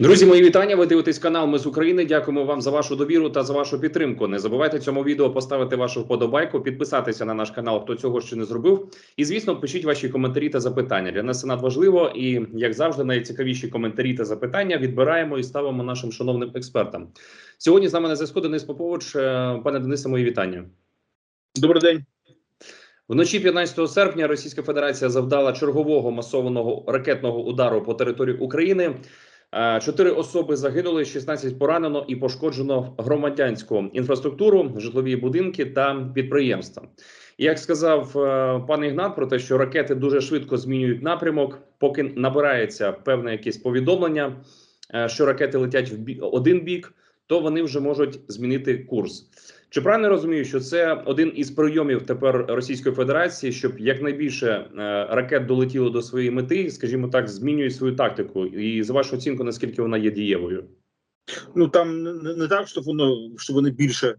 Друзі, мої вітання. Ви дивитесь канал Ми з України. Дякуємо вам за вашу довіру та за вашу підтримку. Не забувайте цьому відео поставити вашу вподобайку, підписатися на наш канал, хто цього ще не зробив. І звісно, пишіть ваші коментарі та запитання. Для нас це надважливо. І як завжди, найцікавіші коментарі та запитання відбираємо і ставимо нашим шановним експертам. Сьогодні з нами на зв'язку Денис Попович. Е, Пане Денисе, мої вітання. Добрий день. Вночі 15 серпня Російська Федерація завдала чергового масованого ракетного удару по території України. Е, Чотири особи загинули, 16 поранено і пошкоджено громадянську інфраструктуру, житлові будинки та підприємства. Як сказав е, пан Ігнат про те, що ракети дуже швидко змінюють напрямок, поки набирається певне якесь повідомлення, е, що ракети летять в один бік, то вони вже можуть змінити курс. Чи правильно розумію, що це один із прийомів тепер Російської Федерації, щоб якнайбільше е, ракет долетіло до своєї мети, скажімо так, змінює свою тактику, і за вашу оцінку, наскільки вона є дієвою? Ну там не, так, щоб воно щоб вони більше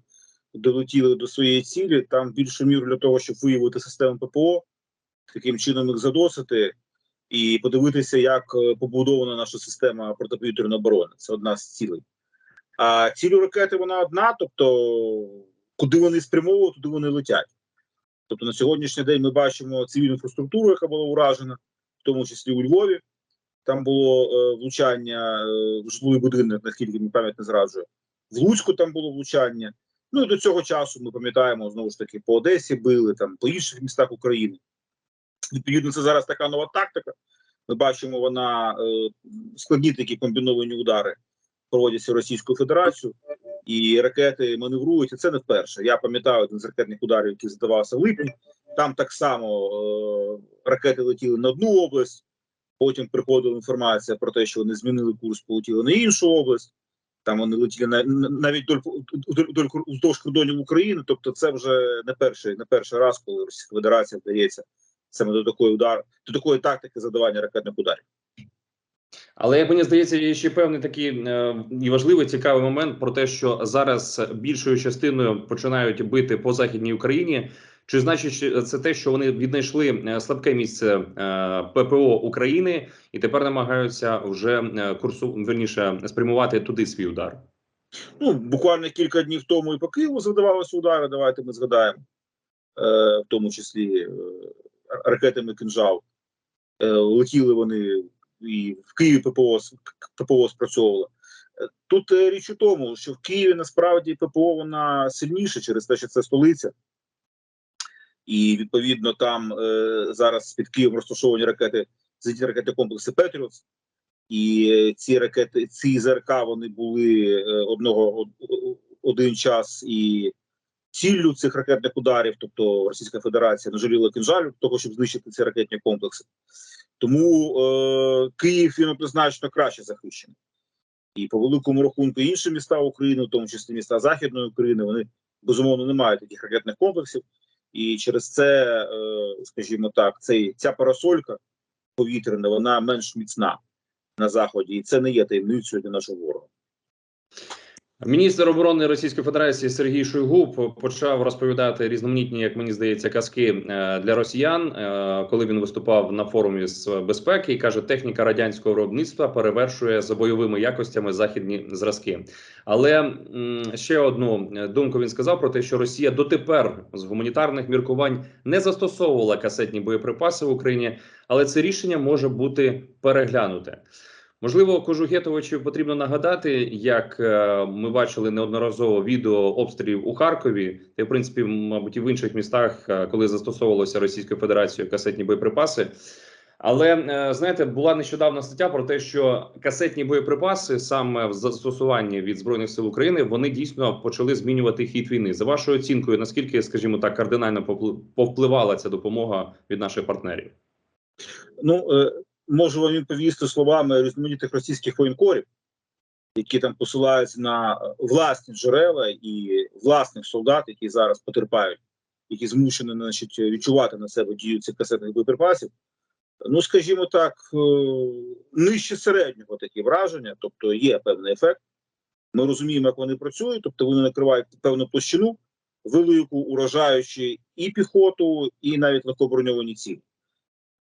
долетіли до своєї цілі. Там більше міру для того, щоб виявити систему ППО, таким чином їх задосити і подивитися, як е, побудована наша система протиповітряної оборони. Це одна з цілей. А ціль у ракети вона одна, тобто куди вони спрямовують, туди вони летять. Тобто на сьогоднішній день ми бачимо цивільну інфраструктуру, яка була уражена, в тому числі у Львові. Там було е, влучання е, в житловий будинок, наскільки мені пам'ять не зраджує. В Луцьку там було влучання. Ну і до цього часу ми пам'ятаємо знову ж таки по Одесі били, там по інших містах України. Відповідно, це зараз така нова тактика. Ми бачимо, вона е, складні такі комбіновані удари проводяться Російською Федерацією, і ракети маневрують. І це не вперше. Я пам'ятаю один з ракетних ударів, який здавався в липні. Там так само е, ракети летіли на одну область. Потім приходила інформація про те, що вони змінили курс, полетіли на іншу область. Там вони летіли на на- навіть доль, доль, вздовж кордонів України. Тобто, це вже не перший, не перший раз, коли Російська Федерація вдається саме до такої удар, до такої тактики задавання ракетних ударів. Але як мені здається, є ще певний такий е, і важливий цікавий момент про те, що зараз більшою частиною починають бити по західній Україні. Чи значить це те, що вони віднайшли е, слабке місце е, ППО України і тепер намагаються вже курсу верніше спрямувати туди свій удар? Ну, буквально кілька днів тому і по Києву завдавалися удари. Давайте ми згадаємо, в тому числі ракетами кинжал. Летіли вони і в Києві ППО, ППО спрацьовувало. Е, Тут е, річ у тому, що в Києві насправді ППО вона сильніша через те, що це столиця. І відповідно там е, зараз під Києвом розташовані ракети, зенітні ракети комплекси Петріотс. І е, ці ракети, ці ЗРК, вони були одного один час і ціллю цих ракетних ударів, тобто Російська Федерація не жаліла кінжалю для того, щоб знищити ці ракетні комплекси. Тому е, Київ він однозначно краще захищений. І по великому рахунку інші міста України, в тому числі міста Західної України, вони безумовно не мають таких ракетних комплексів. І через це, е, скажімо так, цей ця парасолька повітряна, вона менш міцна на заході, і це не є таємницею для нашого ворога. Міністр оборони Російської Федерації Сергій Шойгу почав розповідати різноманітні, як мені здається, казки е, для росіян, е, коли він виступав на форумі з безпеки і каже, техніка радянського виробництва перевершує за бойовими якостями західні зразки. Але ще одну е, думку він сказав про те, що Росія дотепер з гуманітарних міркувань не застосовувала касетні боєприпаси в Україні, але це рішення може бути переглянуте. Можливо, Кожугетовичу потрібно нагадати, як е, ми бачили неодноразово відео обстрілів у Харкові, та в принципі, мабуть, і в інших містах, е, коли застосовувалося Російською Федерацією касетні боєприпаси. Але е, знаєте, була нещодавна стаття про те, що касетні боєприпаси саме в застосуванні від збройних сил України вони дійсно почали змінювати хід війни. За вашою оцінкою, наскільки, скажімо так, кардинально повпливала ця допомога від наших партнерів? Ну можу вам відповісти словами різноманітних російських воєнкорів, які там посилаються на е, власні джерела і власних солдат, які зараз потерпають, які змушені значить, відчувати на себе дію цих касетних боєприпасів. Ну, скажімо так, е, нижче середнього такі враження, тобто є певний ефект. Ми розуміємо, як вони працюють, тобто вони накривають певну площину, велику, уражаючи і піхоту, і навіть легкоброньовані цілі.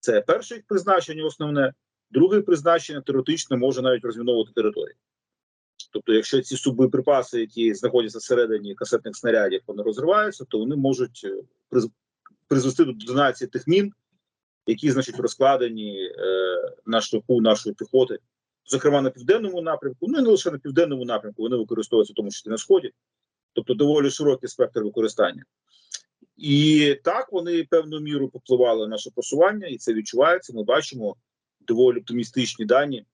Це перше їх призначення, основне. Друге призначення теоретично може навіть розміновувати територію. Тобто, якщо ці суббоєприпаси, які знаходяться всередині касетних снарядів, вони розриваються, то вони можуть е, приз- призвести до детонації тих мін, які, значить, розкладені е, на шляху нашої піхоти, зокрема на південному напрямку, ну і не лише на південному напрямку, вони використовуються в тому числі на сході, тобто доволі широкий спектр використання. І так вони певною мірою попливали на наше просування, і це відчувається. Ми бачимо доволі оптимістичні дані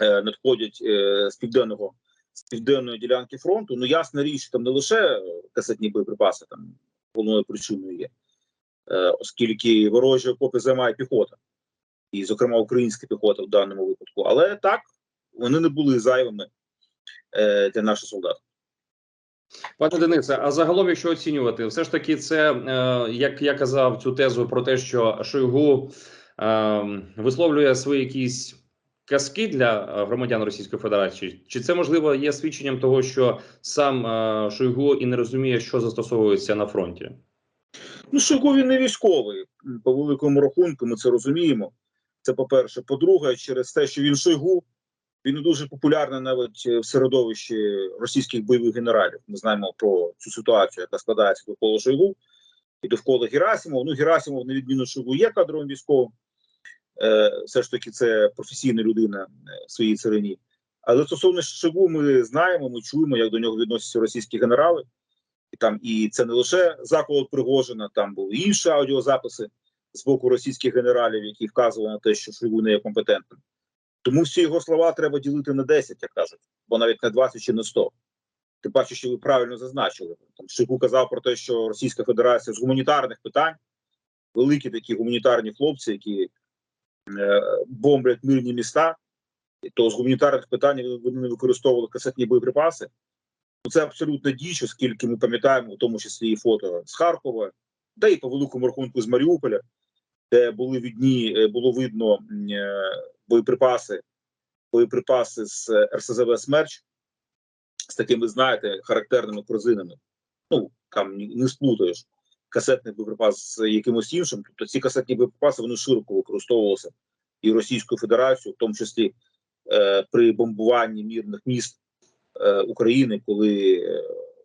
е, надходять е, з південного з південної ділянки фронту. Ну ясна річ, там не лише касетні боєприпаси, там головною причиною є, е, оскільки ворожі окопи займає піхота, і, зокрема, українська піхота в даному випадку. Але так вони не були зайвими е, для наших солдат. Пане Денисе, а загалом, якщо оцінювати, все ж таки, це е, як я казав цю тезу про те, що Шойгу е, висловлює свої якісь казки для е, громадян Російської Федерації, чи це можливо є свідченням того, що сам Шойгу і не розуміє, що застосовується на фронті? Ну, Шойгу він не військовий. По великому рахунку, ми це розуміємо. Це по-перше. По-друге, через те, що він Шойгу, він дуже популярний навіть в середовищі російських бойових генералів. Ми знаємо про цю ситуацію, яка складається довкола Шойгу і довкола Герасимова. Ну, Герасимов, на відміну Шойгу, є кадровим військовим. Е, все ж таки, це професійна людина е, в своїй царині. Але стосовно Шойгу, ми знаємо, ми чуємо, як до нього відносяться російські генерали. І там і це не лише заколот Пригожина, там були інші аудіозаписи з боку російських генералів, які вказували на те, що Шойгу не є компетентним. Тому всі його слова треба ділити на 10, як кажуть, бо навіть не 20 чи не 100. Тим паче, що ви правильно зазначили. Там Шойгу казав про те, що Російська Федерація з гуманітарних питань, великі такі гуманітарні хлопці, які е, бомблять мирні міста, то з гуманітарних питань вони не використовували касетні боєприпаси. Ну, це абсолютно діч, оскільки ми пам'ятаємо, в тому числі і фото з Харкова, та і по великому рахунку з Маріуполя, де були відні, е, було видно е, боєприпаси, боєприпаси з е, РСЗВ Смерч з такими, знаєте, характерними корзинами. Ну там не сплутаєш касетний боєприпас з якимось іншим. Тобто ці касетні боєприпаси вони широко використовувалися і Російською Федерацією, в тому числі е, при бомбуванні мірних міст е, України, коли е,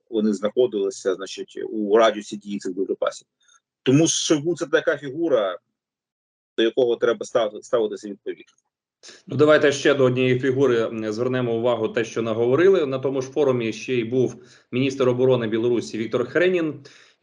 вони знаходилися, значить, у радіусі дії цих боєприпасів. Тому Шойгу це така фігура, до якого треба ставити, ставитися відповідно. Ну, давайте ще до однієї фігури звернемо увагу те, що наговорили на тому ж форумі. Ще й був міністр оборони Білорусі Віктор Хренін.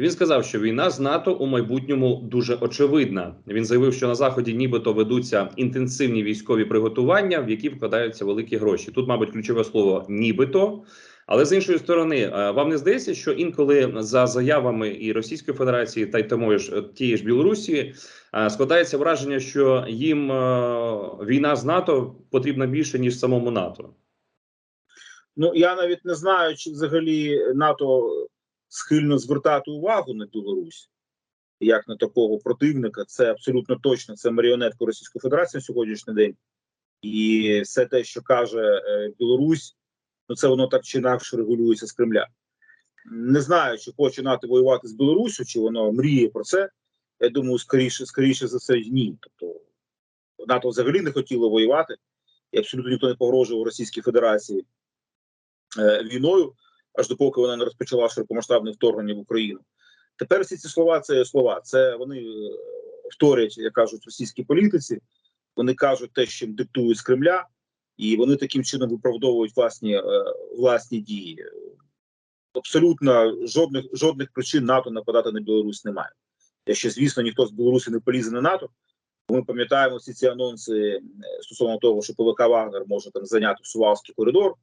Він сказав, що війна з НАТО у майбутньому дуже очевидна. Він заявив, що на заході нібито ведуться інтенсивні військові приготування, в які вкладаються великі гроші. Тут, мабуть, ключове слово нібито. Але з іншої сторони, е, вам не здається, що інколи за заявами і Російської Федерації та й тому ж е, тієї ж Білорусі е, складається враження, що їм війна з НАТО потрібна більше ніж самому НАТО. Ну я навіть не знаю, чи взагалі НАТО схильно звертати увагу на Білорусь як на такого противника. Це абсолютно точно. Це маріонетка Російської Федерації на сьогоднішній день, і все те, що каже Білорусь, ну це воно так чи інакше регулюється з Кремля. Не знаю, чи хоче НАТО воювати з Білоруссю, чи воно мріє про це. Я думаю, скоріше, скоріше за все, ні. Тобто НАТО взагалі не хотіло воювати, і абсолютно ніхто не погрожував Російській Федерації е, війною, аж допоки вона не розпочала широкомасштабне вторгнення в Україну. Тепер всі ці слова це слова. Це вони е, вторять, як кажуть, російській політиці. Вони кажуть те, що диктують з Кремля, і вони таким чином виправдовують власні, е, власні дії. Абсолютно жодних жодних причин НАТО нападати на Білорусь немає. Якщо, звісно, ніхто з Білорусі не полізе на НАТО, ми пам'ятаємо всі ці анонси е, стосовно того, що ПВК Вагнер може там зайняти Сувалський коридор,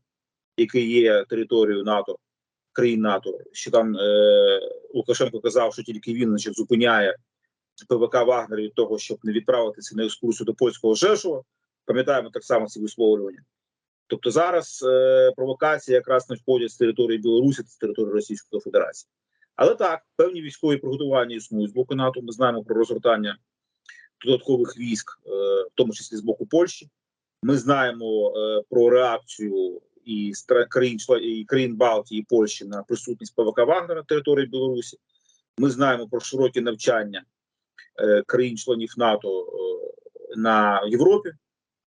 який є територією НАТО, країн НАТО. Що там е, Лукашенко казав, що тільки він значить, зупиняє ПВК Вагнер від того, щоб не відправитися на екскурсію до польського Жешова. Пам'ятаємо так само ці висловлювання. Тобто зараз е, провокації якраз не входять з території Білорусі та з території Російської Федерації. Але так, певні військові приготування існують з боку НАТО. Ми знаємо про розгортання додаткових військ, е, в тому числі з боку Польщі. Ми знаємо е, про реакцію і країн і країн Балтії і Польщі на присутність ПВК Вагнера на території Білорусі. Ми знаємо про широкі навчання е, країн-членів НАТО е, на Європі,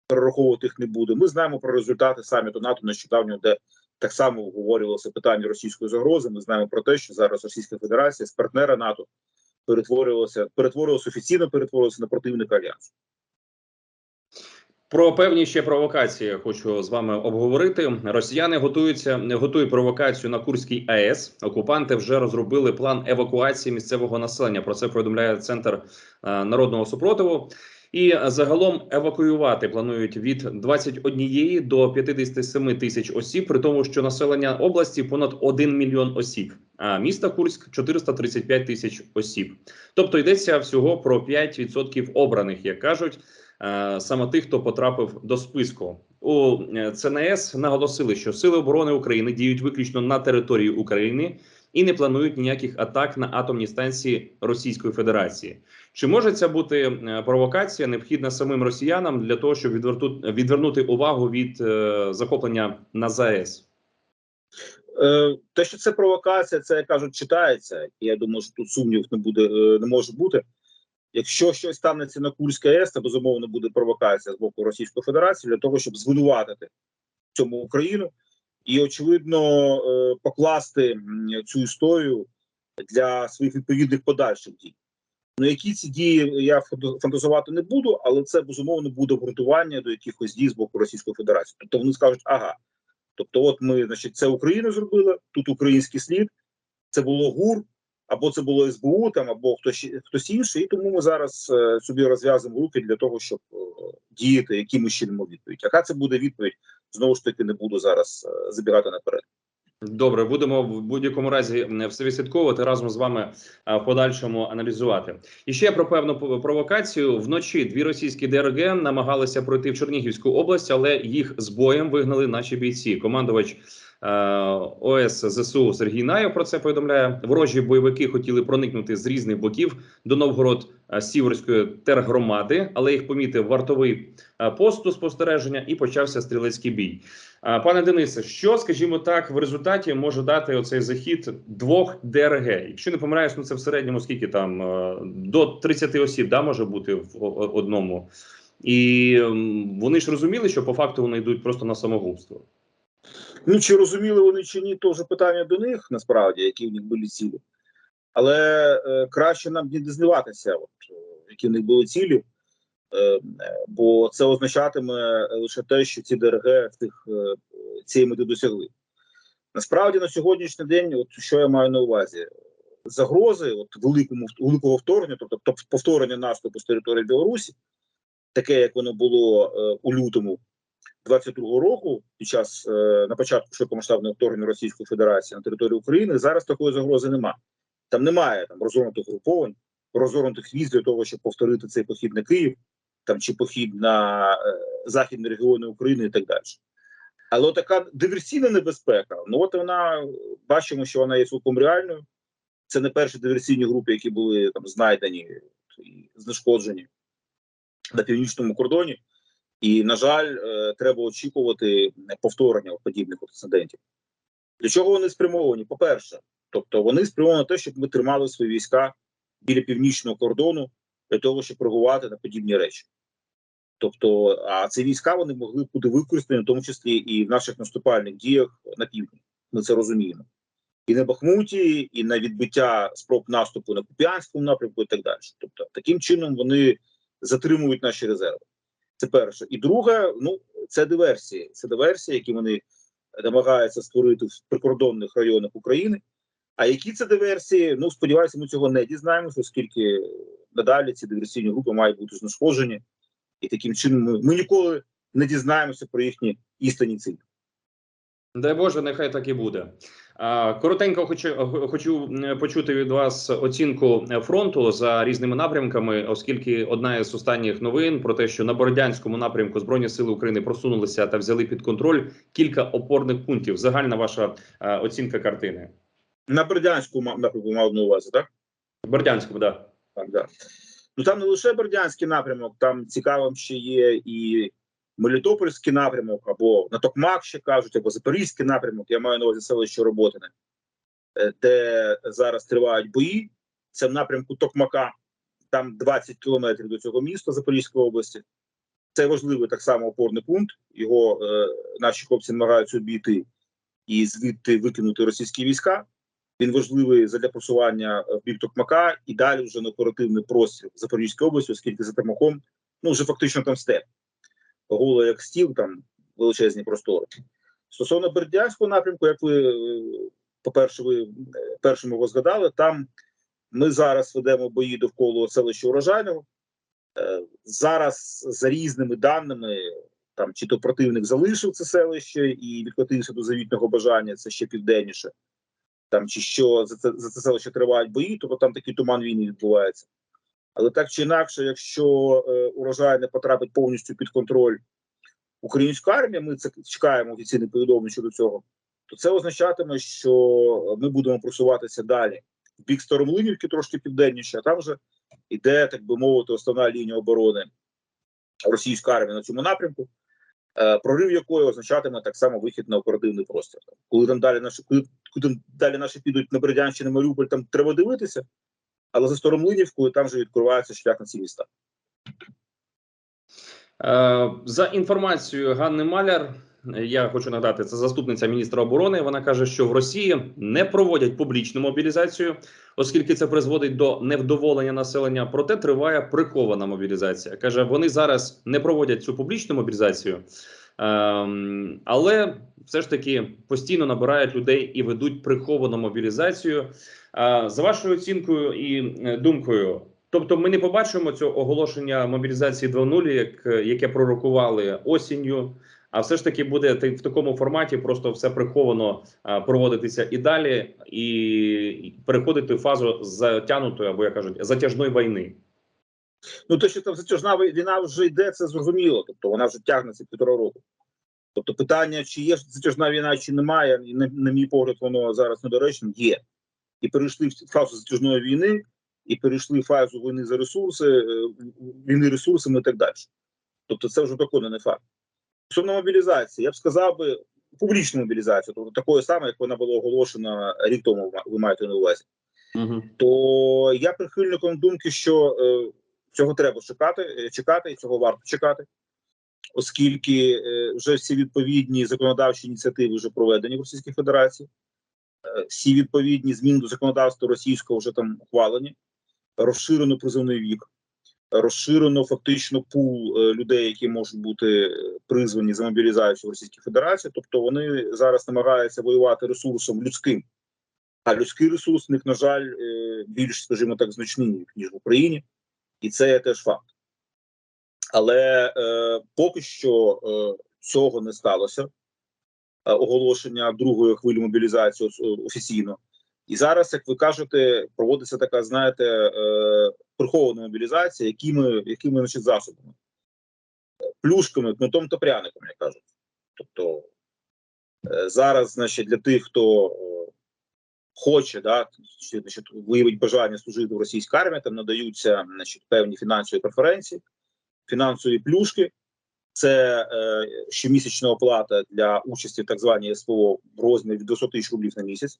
перераховувати їх не буде. Ми знаємо про результати саміту НАТО нещодавно, де так само обговорювалося питання російської загрози. Ми знаємо про те, що зараз Російська Федерація з партнера НАТО перетворювалася, перетворилася офіційно, перетворилася на противника альянсу. Про певні ще провокації хочу з вами обговорити. Росіяни готуються готують провокацію на Курській АЕС. Окупанти вже розробили план евакуації місцевого населення. Про це повідомляє центр е, народного супротиву. І загалом евакуювати планують від 21 до 57 тисяч осіб, при тому, що населення області понад 1 мільйон осіб, а міста Курськ 435 тисяч осіб. Тобто йдеться всього про 5% обраних, як кажуть. Саме тих, хто потрапив до списку у е, ЦНС, наголосили, що сили оборони України діють виключно на території України і не планують ніяких атак на атомні станції Російської Федерації. Чи може це бути е, провокація, необхідна самим росіянам для того, щоб відверту, відвернути увагу від е, захоплення на ЗАЕС? Е, те, що це провокація, це як кажуть, читається. Я думаю, що тут сумнівів не буде, не може бути. Якщо щось станеться на Курській АЕС, це безумовно буде провокація з боку Російської Федерації для того, щоб звинуватити цьому Україну і очевидно е, покласти цю історію для своїх відповідних подальших дій. Ну, які ці дії я фанта- фантазувати не буду, але це безумовно буде обґрунтування до якихось дій з боку Російської Федерації. Тобто вони скажуть, ага, тобто, от ми, значить, це Україна зробила, тут український слід, це було ГУР, або це було СБУ, там, або хтось хтось інший, і тому ми зараз е, собі розв'язуємо руки для того, щоб е, діяти, які ми ще відповідь. Яка це буде відповідь? Знову ж таки, не буду зараз е, забігати наперед. Добре, будемо в будь-якому разі все відслідковувати разом з вами в подальшому аналізувати. І ще про певну провокацію вночі. Дві російські ДРГ намагалися пройти в Чернігівську область, але їх з боєм вигнали наші бійці. Командувач е, ОС ЗСУ Сергій Наєв про це повідомляє. Ворожі бойовики хотіли проникнути з різних боків до Новгород е, Сіверської тергромади, але їх помітив вартовий е, посту спостереження і почався стрілецький бій. Пане Денисе, що, скажімо так, в результаті може дати оцей захід двох ДРГ? Якщо не помиляюсь, ну це в середньому скільки там е, до 30 осіб да, може бути в одному. І вони ж розуміли, що по факту вони йдуть просто на самогубство. Ну чи розуміли вони чи ні, то вже питання до них насправді, які в них були цілі. Але е, краще нам не дізнаватися, от, е, які в них були цілі, е, бо це означатиме лише те, що ці ДРГ цих, е, цієї мети досягли. Насправді на сьогоднішній день, от що я маю на увазі, загрози от великому великого вторгнення, тобто тоб- повторення наступу з території Білорусі, таке як воно було е, у лютому 22-го року, під час е, на початку широкомасштабного вторгнення Російської Федерації на територію України, зараз такої загрози немає. Там немає там розгорнутих груповань, розгорнутих військ для того, щоб повторити цей похід на Київ, там чи похід на е, західні регіони України і так далі. Але така диверсійна небезпека, ну от вона бачимо, що вона є цілком реальною. Це не перші диверсійні групи, які були там знайдені і знешкоджені на північному кордоні. І, на жаль, е, треба очікувати повторення подібних інцидентів. Для чого вони спрямовані? По-перше, тобто вони спрямовані на те, щоб ми тримали свої війська біля північного кордону для того, щоб реагувати на подібні речі. Тобто, а ці війська вони могли бути використані, в тому числі і в наших наступальних діях на півдні. Ми це розуміємо. І на Бахмуті, і на відбиття спроб наступу на Куп'янському напрямку, і так далі. Тобто, таким чином вони затримують наші резерви. Це перше. І друге, ну це диверсії. Це диверсії, які вони намагаються створити в прикордонних районах України. А які це диверсії? Ну сподіваюся, ми цього не дізнаємося, оскільки надалі ці диверсійні групи мають бути знешкоджені, і таким чином ми, ніколи не дізнаємося про їхні істинні цілі. Дай Боже, нехай так і буде. Коротенько хочу, хочу почути від вас оцінку фронту за різними напрямками, оскільки одна із останніх новин про те, що на Бородянському напрямку Збройні сили України просунулися та взяли під контроль кілька опорних пунктів. Загальна ваша е, оцінка картини. На Бердянську ма- напрямку мав на увазі, так? Бородянському, да. Так, да. Ну там не лише Бердянський напрямок, там цікавим ще є і Мелітопольський напрямок, або на Токмак ще кажуть, або Запорізький напрямок. Я маю на увазі селище Роботине, е, де зараз тривають бої. Це в напрямку Токмака, там 20 кілометрів до цього міста Запорізької області. Це важливий так само опорний пункт. Його е, наші хлопці намагаються обійти і звідти викинути російські війська. Він важливий для просування в бік Токмака і далі вже на оперативний простір Запорізької області, оскільки за Токмаком ну вже фактично там степ. Голо як стіл, там величезні простори. Стосовно Бердянського напрямку, як ви, е, по-перше, ви е, першому його згадали, там ми зараз ведемо бої довкола селища Урожайного. Е, Зараз за різними даними, там чи то противник залишив це селище і відкотився до завітного бажання, це ще південніше. Там чи що за це за це селище тривають бої, тобто там такий туман війни відбувається. Але так чи інакше, якщо е, урожай не потрапить повністю під контроль української армії, ми це чекаємо офіційне повідомлення щодо цього, то це означатиме, що ми будемо просуватися далі в бік Старомлинівки, трошки південніше, а там вже йде, так би мовити, основна лінія оборони російської армії на цьому напрямку, е, прорив якої означатиме так само вихід на оперативний простір. Коли там далі наші коли, коли далі наші підуть на Бердянщину, Маріуполь, там треба дивитися, але за Старомлинівкою там вже відкривається шлях на ці міста. Е, За інформацією Ганни Маляр, я хочу нагадати, це заступниця міністра оборони. Вона каже, що в Росії не проводять публічну мобілізацію, оскільки це призводить до невдоволення населення. Проте триває прихована мобілізація. каже, вони зараз не проводять цю публічну мобілізацію, ем, але все ж таки постійно набирають людей і ведуть приховану мобілізацію. Е, За вашою оцінкою і е, думкою. Тобто, ми не побачимо цього оголошення мобілізації 2.0, як яке пророкували осінню. А все ж таки буде в такому форматі просто все приховано проводитися і далі, і переходити в фазу затягнутої або як кажуть затяжної війни. Ну, те, що там затяжна війна вже йде, це зрозуміло. Тобто вона вже тягнеться півтора року. Тобто, питання, чи є затяжна війна, чи немає, на, на мій погляд, воно зараз недоречним, є. І перейшли в фазу затяжної війни, і перейшли в фазу війни за ресурси, е, війни ресурсами і так далі. Тобто, це вже доконаний факт. Стосовно мобілізації, я б сказав би публічну мобілізацію, тобто такою самою, як вона була оголошена рік тому, ви маєте на увазі Угу. то я прихильником думки, що е, цього треба чекати, е, чекати, і цього варто чекати, оскільки е, вже всі відповідні законодавчі ініціативи вже проведені в Російській Федерації, всі відповідні зміни до законодавства російського вже там ухвалені, розширено призовний вік, розширено фактично пул е, людей, які можуть бути е, призвані за мобілізацію в Російській Федерації. Тобто вони зараз намагаються воювати ресурсом людським. А людський ресурс в них, на жаль, е, більш, скажімо так, значний, ніж в Україні, і це теж факт. Але е, поки що е, цього не сталося. Е, оголошення другої хвилі мобілізації офіційно. І зараз, як ви кажете, проводиться така, знаєте, е, прихована мобілізація, якими, якими значить, засобами, Е, плюшками, кнутом та пряником, як кажуть. Тобто е, зараз, значить, для тих, хто е, хоче, да, чи, значить, виявить бажання служити в російській армії, там надаються значить, певні фінансові преференції, фінансові плюшки. Це е, щомісячна оплата для участі в так званій СПО в розмірі від 200 тисяч рублів на місяць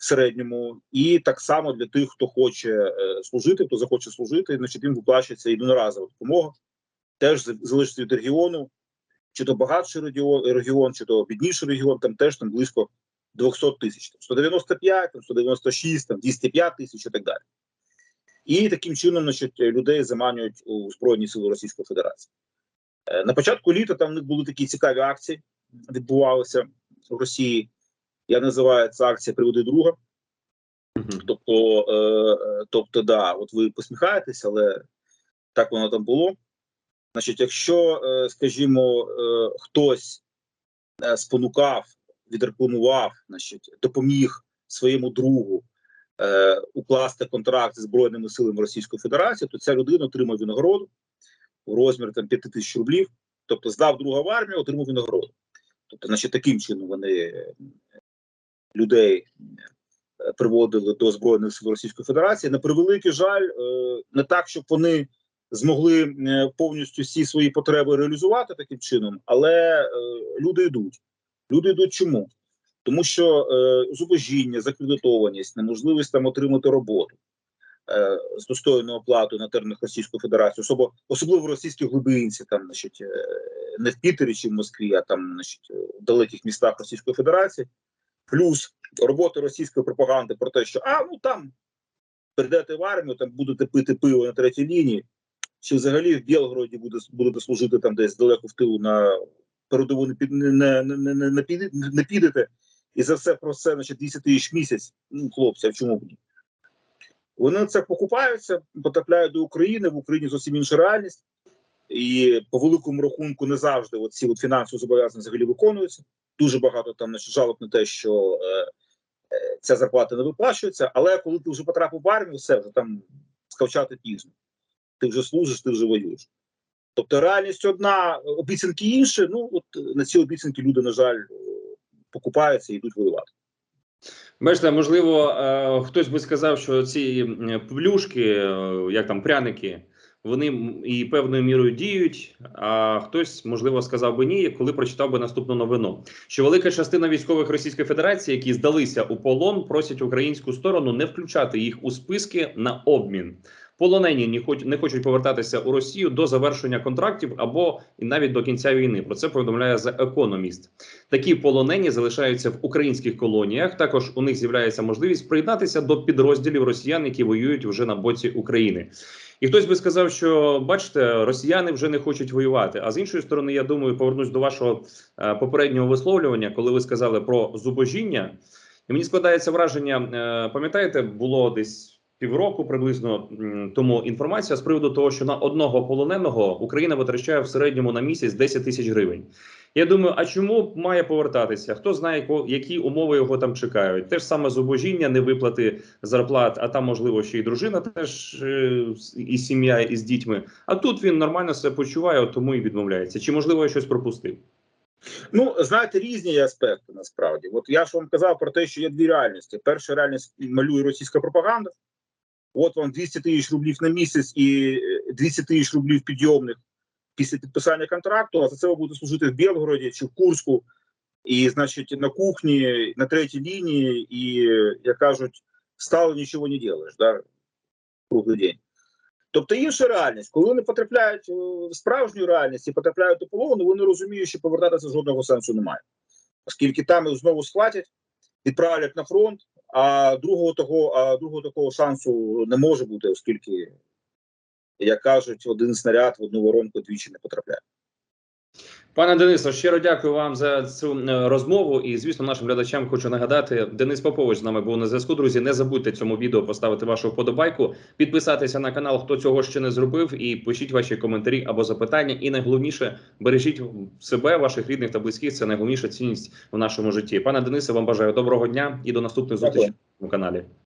в середньому, і так само для тих, хто хоче е, служити, хто захоче служити, значить їм виплачується одноразова допомога. Теж залежить від регіону, чи то багатший регіон, чи то бідніший регіон, там теж там близько 200 тисяч, там 195, там 196, там 205 тисяч і так далі. І таким чином значить, людей заманюють у Збройні Сили Російської Федерації. Е, На початку літа там в них були такі цікаві акції, відбувалися в Росії. Я називаю це акція Приводи друга. Тобто, е, е, тобто, да, от ви посміхаєтесь, але так воно там було. Значить, якщо, е, скажімо, е, хтось е, спонукав, відрекламував, значить, допоміг своєму другу е, укласти контракт з Збройними силами Російської Федерації, то ця людина отримає винагороду у розмірі там 5 тисяч рублів. Тобто здав друга в армію, отримав винагороду. Тобто, значить, таким чином вони е, людей е, приводили до Збройних сил Російської Федерації. На превеликий жаль, е, не так, щоб вони змогли повністю всі свої потреби реалізувати таким чином, але люди йдуть. Люди йдуть чому? Тому що зубожіння, закредитованість, неможливість там отримати роботу, з достойною оплатою на теренах Російської Федерації, особо, особливо в російській глибинці, там, значить, е, не в Пітері чи в Москві, а там, значить, в далеких містах Російської Федерації, плюс роботи російської пропаганди про те, що а ну там прийдете в армію, там будете пити пиво на третій лінії, чи взагалі в Білгороді буде, будете служити там десь далеко в тилу на передову не, під, не, не, не, не, не, піде- не підете, і за все про це, значить, 10 тисяч місяць, ну, хлопці, а в чому? б ні? Вони це покупаються, потрапляють до України, в Україні зовсім інша реальність, і по великому рахунку не завжди от ці от фінансові зобов'язання взагалі виконуються. Дуже багато там значить, жалоб на те, що е, е, ця зарплата не виплачується, але коли ти вже потрапив в армію, все вже там скавчати пізно. Ти вже служиш, ти вже воюєш. Тобто реальність одна, обіцянки інші. Ну от на ці обіцянки люди, на жаль, е, покупаються і йдуть воювати. Бачите, можливо, е, хтось би сказав, що ці плюшки, е, як там пряники, вони і певною мірою діють. А хтось, можливо, сказав би ні, коли прочитав би наступну новину. Що велика частина військових Російської Федерації, які здалися у полон, просять українську сторону не включати їх у списки на обмін. Полонені не хоч- не хочуть повертатися у Росію до завершення контрактів або навіть до кінця війни. Про це повідомляє The Economist. Такі полонені залишаються в українських колоніях. Також у них з'являється можливість приєднатися до підрозділів росіян, які воюють вже на боці України. І хтось би сказав, що бачите, росіяни вже не хочуть воювати. А з іншої сторони, я думаю, повернусь до вашого е, попереднього висловлювання, коли ви сказали про зубожіння. І мені складається враження, е, пам'ятаєте, було десь. Півроку приблизно тому інформація з приводу того, що на одного полоненого Україна витрачає в середньому на місяць 10 тисяч гривень. Я думаю, а чому має повертатися? Хто знає, які умови його там чекають? Те ж саме зубожіння, не виплати зарплат, а там, можливо, ще й дружина, теж е, і сім'я із дітьми. А тут він нормально себе почуває, тому і відмовляється. Чи можливо я щось пропустив? Ну, знаєте, різні аспекти насправді. От я ж вам казав про те, що є дві реальності. Перша реальність малює російська пропаганда. От вам 200 тисяч рублів на місяць і е, 200 тисяч рублів підйомних після підписання контракту, а за це ви будете служити в Білгороді чи в Курську, і, значить, на кухні, на третій лінії, і, е, як кажуть, стало нічого не робиш, да? круглий день. Тобто інша реальність, коли вони потрапляють е, в справжню реальність і потрапляють до полону, вони розуміють, що повертатися жодного сенсу немає. Оскільки там їх знову схватять, відправлять на фронт, а другого того, а другого такого шансу не може бути, оскільки, як кажуть, один снаряд в одну воронку двічі не потрапляє. Пане Денисо, щиро дякую вам за цю е, розмову. І звісно, нашим глядачам хочу нагадати, Денис Попович з нами був на зв'язку. Друзі, не забудьте цьому відео поставити вашу вподобайку, підписатися на канал, хто цього ще не зробив, і пишіть ваші коментарі або запитання. І найголовніше бережіть себе, ваших рідних та близьких. Це найголовніша цінність в нашому житті. Пане Денисе, вам бажаю доброго дня і до наступних зустрічей на каналі.